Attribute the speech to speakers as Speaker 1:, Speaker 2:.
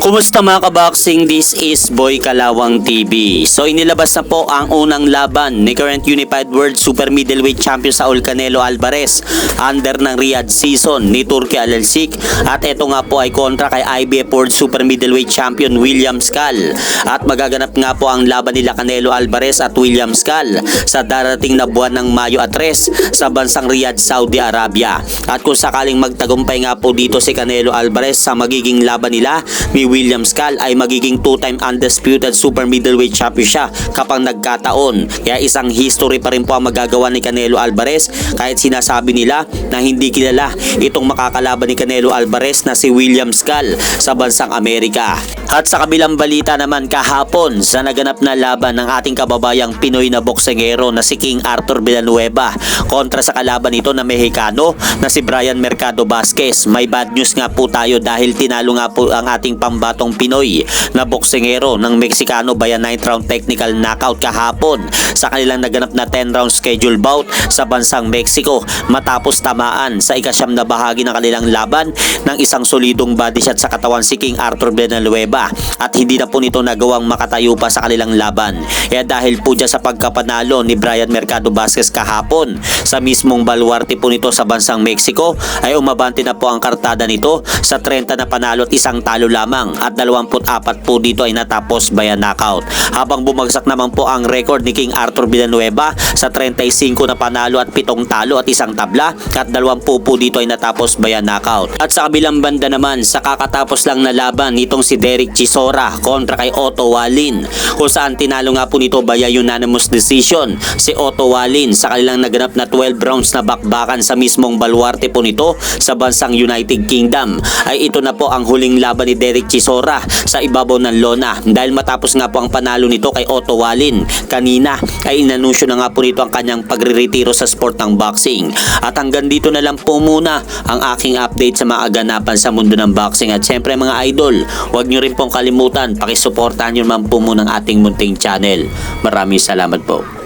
Speaker 1: Kumusta mga kaboxing? This is Boy Kalawang TV. So inilabas na po ang unang laban ni current Unified World Super Middleweight Champion Saul Canelo Alvarez under ng Riyadh season ni Turki Alalsik at ito nga po ay kontra kay IBF World Super Middleweight Champion William Skull at magaganap nga po ang laban nila Canelo Alvarez at William Skull sa darating na buwan ng Mayo at 3 sa bansang Riyadh, Saudi Arabia. At kung sakaling magtagumpay nga po dito si Canelo Alvarez sa magiging laban nila ni William Skull ay magiging two-time undisputed super middleweight champion siya kapag nagkataon. Kaya isang history pa rin po ang magagawa ni Canelo Alvarez kahit sinasabi nila na hindi kilala itong makakalaban ni Canelo Alvarez na si William Skull sa bansang Amerika. At sa kabilang balita naman kahapon sa naganap na laban ng ating kababayang Pinoy na boksengero na si King Arthur Villanueva kontra sa kalaban nito na Mexicano na si Brian Mercado Vasquez. May bad news nga po tayo dahil tinalo nga po ang ating pambatong Pinoy na boksengero ng Mexicano via 9th round technical knockout kahapon sa kanilang naganap na 10 round schedule bout sa bansang Mexico matapos tamaan sa ikasyam na bahagi ng kanilang laban ng isang solidong body shot sa katawan si King Arthur Villanueva at hindi na po nito nagawang makatayo pa sa kanilang laban. Kaya dahil po dyan sa pagkapanalo ni Brian Mercado Vasquez kahapon sa mismong baluarte po nito sa bansang Mexico ay umabante na po ang kartada nito sa 30 na panalo at isang talo lamang at 24 po dito ay natapos via knockout. Habang bumagsak naman po ang record ni King Arthur Villanueva sa 35 na panalo at 7 talo at isang tabla at 20 po dito ay natapos via knockout. At sa kabilang banda naman sa kakatapos lang na laban nitong si Derek Chisora kontra kay Otto Wallin kung saan tinalo nga po nito via unanimous decision si Otto Wallin sa kanilang naganap na 12 rounds na bakbakan sa mismong baluarte po nito sa bansang United Kingdom. Ay ito na po ang huling laban ni Derek Chisora sa ibabaw ng lona dahil matapos nga po ang panalo nito kay Otto Wallin kanina. Ay inanunsyo na nga po nito ang kanyang pagre-retiro sa sport ng boxing. At hanggang dito na lang po muna ang aking update sa mga aganapan sa mundo ng boxing at syempre mga idol huwag nyo rin pong kalimutan pakisuportahan nyo naman po muna ang ating munting channel. Maraming salamat po